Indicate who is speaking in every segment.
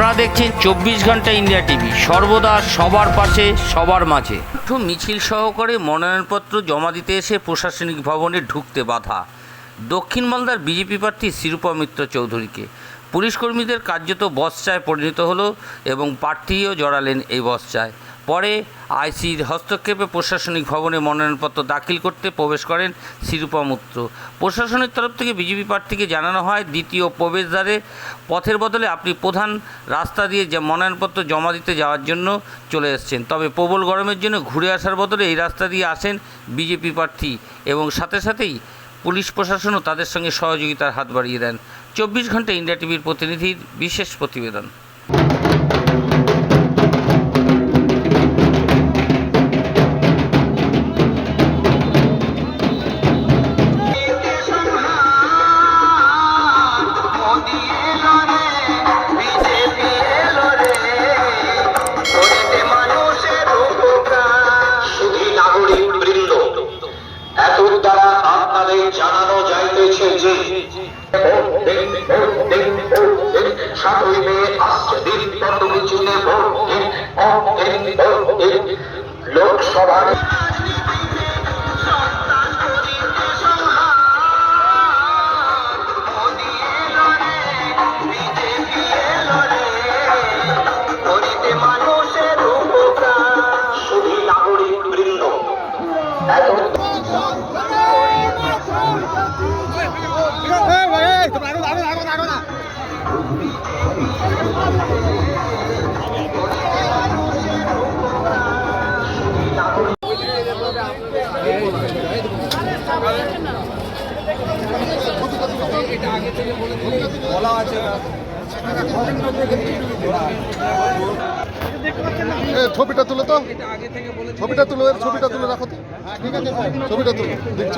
Speaker 1: আপনারা দেখছেন চব্বিশ ঘণ্টা ইন্ডিয়া টিভি। সর্বদা সবার পাশে, সবার মাঝে। মিছিল সহকারে মনোনয়নপত্র জমা দিতে এসে প্রশাসনিক ভবনে ঢুকতে বাধা। দক্ষিণ মালদার বিজেপি প্রার্থী শিরূপা মিত্র চৌধুরীকে। পুলিশকর্মীদের কার্যত বসচায় পরিণত হলো এবং প্রার্থীও জড়ালেন এই বসচায় পরে আইসির হস্তক্ষেপে প্রশাসনিক ভবনে মনোনয়নপত্র দাখিল করতে প্রবেশ করেন শিরূপা মিত্র। প্রশাসনের তরফ থেকে বিজেপি প্রার্থীকে জানানো হয়, দ্বিতীয় প্রবেশদ্বারে পথের বদলে আপনি প্রধান রাস্তা দিয়ে যে মনোনয়নপত্র জমা দিতে যাওয়ার জন্য চলে এসেছেন, তবে প্রবল গরমের জন্য ঘুরে আসার বদলে এই রাস্তা দিয়ে আসেন বিজেপি প্রার্থী এবং সাথে সাথেই পুলিশ প্রশাসনও তাদের সঙ্গে সহযোগিতার হাত বাড়িয়ে দেন। চব্বিশ ঘণ্টা ইন্ডিয়া টিভির প্রতিনিধির বিশেষ প্রতিবেদন।
Speaker 2: ভোট দিন, ভোট দিন, ভোট
Speaker 3: এ, ছবিটা তুলে তো। ছবিটা তুলে ছবিটা তুলে রাখো তো। ঠিক আছে ছবিটা তুলো দেখছ।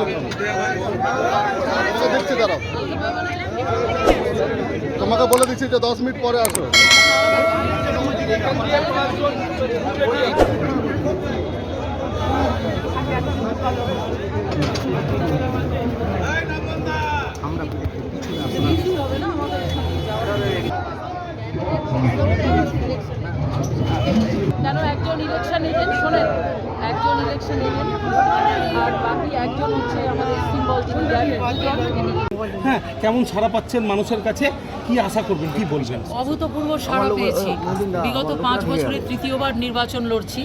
Speaker 3: দেখছি দাঁড়াও। তোমাকে বলে দিচ্ছি যে দশ মিনিট পরে আসো।
Speaker 4: কেন একজন ইলেকশন এজেন্ট শোনেন একজন ইলেকশন আর বাকি একজন হচ্ছে আমাদের সিম্বল
Speaker 5: হ্যাঁ কেমন সারা পাচ্ছেন মানুষের কাছে? কি আশা করবেন? কি বলবেন?
Speaker 4: অভূতপূর্ব সারা পেয়েছি। বিগত পাঁচ বছরে তৃতীয়বার নির্বাচন লড়ছি।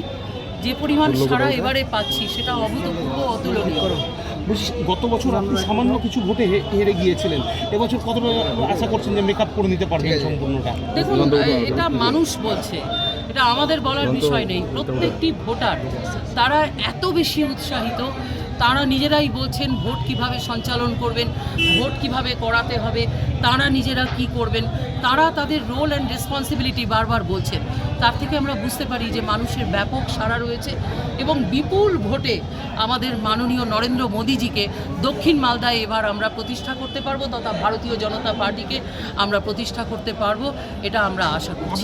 Speaker 4: যে পরিমাণ সারা এবারে পাচ্ছি সেটা অভূতপূর্ব অতুলনীয়।
Speaker 5: গত বছর আপনি সামান্য কিছু ভোটে হেরে গিয়েছিলেন। এবছর কতটা আশা করছেন যে মেকআপ করে নিতে পারবেন সম্পূর্ণটা?
Speaker 4: দেখুন এটা মানুষ বলছে। এটা আমাদের বলার বিষয় নেই। প্রত্যেকটি ভোটার তারা এত বেশি উৎসাহিত তারা নিজেরাই বলছেন ভোট কীভাবে সঞ্চালন করবেন ভোট কীভাবে করাতে হবে তারা নিজেরা কি করবেন তারা তাদের রোল অ্যান্ড রেসপন্সিবিলিটি বারবার বলছেন। তার থেকে আমরা বুঝতে পারি যে মানুষের ব্যাপক সাড়া রয়েছে এবং বিপুল ভোটে আমাদের মাননীয় নরেন্দ্র মোদীজিকে দক্ষিণ মালদায় এবার আমরা প্রতিষ্ঠা করতে পারব তথা ভারতীয় জনতা পার্টিকে আমরা প্রতিষ্ঠা করতে পারব এটা আমরা আশা করছি।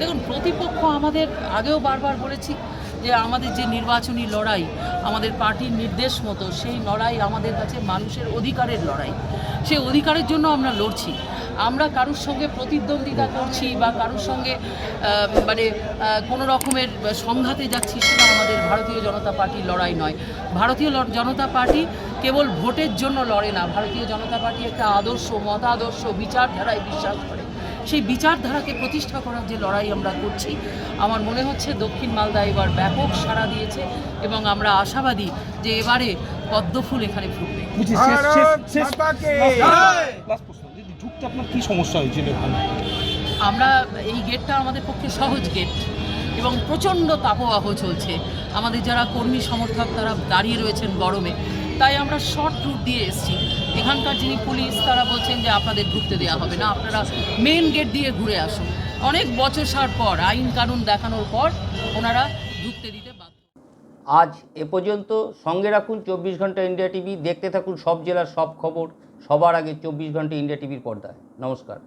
Speaker 4: দেখুন প্রতিপক্ষ আমাদের আগেও বারবার বলেছি যে আমাদের যে নির্বাচনী লড়াই, আমাদের পার্টির নির্দেশ মতো, সেই লড়াই আমাদের কাছে মানুষের অধিকারের লড়াই। সেই অধিকারের জন্য আমরা লড়ছি। আমরা কারোর সঙ্গে প্রতিদ্বন্দ্বিতা করছি বা কারোর সঙ্গে মানে কোনো রকমের সংঘাতে যাচ্ছি সেটা আমাদের ভারতীয় জনতা পার্টির লড়াই নয়। ভারতীয় জনতা পার্টি কেবল ভোটের জন্য লড়ে না। ভারতীয় জনতা পার্টি একটা আদর্শ, মতাদর্শ, বিচারধারায় বিশ্বাস করে। সেই বিচারধারাকে প্রতিষ্ঠা করার যে লড়াই আমরা করছি আমার মনে হচ্ছে দক্ষিণ মালদা এবার ব্যাপক সাড়া দিয়েছে এবং আমরা আশাবাদী যে এবারে পদ্মফুল এখানে ফুটবে।
Speaker 5: ঢুকতে আপনার কি সমস্যা হয়েছিল এখানে?
Speaker 4: আমরা এই গেটটা আমাদের পক্ষে সহজ গেট এবং প্রচণ্ড তাপবাহ চলছে। আমাদের যারা কর্মী সমর্থক তারা দাঁড়িয়ে রয়েছেন গরমে তাই আমরা শর্ট রুট দিয়ে এসেছি। এখানকার যিনি পুলিশ, তারা বলছেন যে আপনাদের ঢুকতে দেওয়া হবে না, আপনারা মেন গেট দিয়ে ঘুরে আসুন। অনেক বছর সার পর, আইন কানুন দেখানোর পর ওনারা ঢুকতে দিতে
Speaker 1: আজ এ পর্যন্ত সঙ্গে রাখুন চব্বিশ ঘণ্টা ইন্ডিয়া টিভি, দেখতে থাকুন সব জেলার সব খবর, সবার আগে চব্বিশ ঘণ্টা ইন্ডিয়া টিভির পর্দায়। নমস্কার।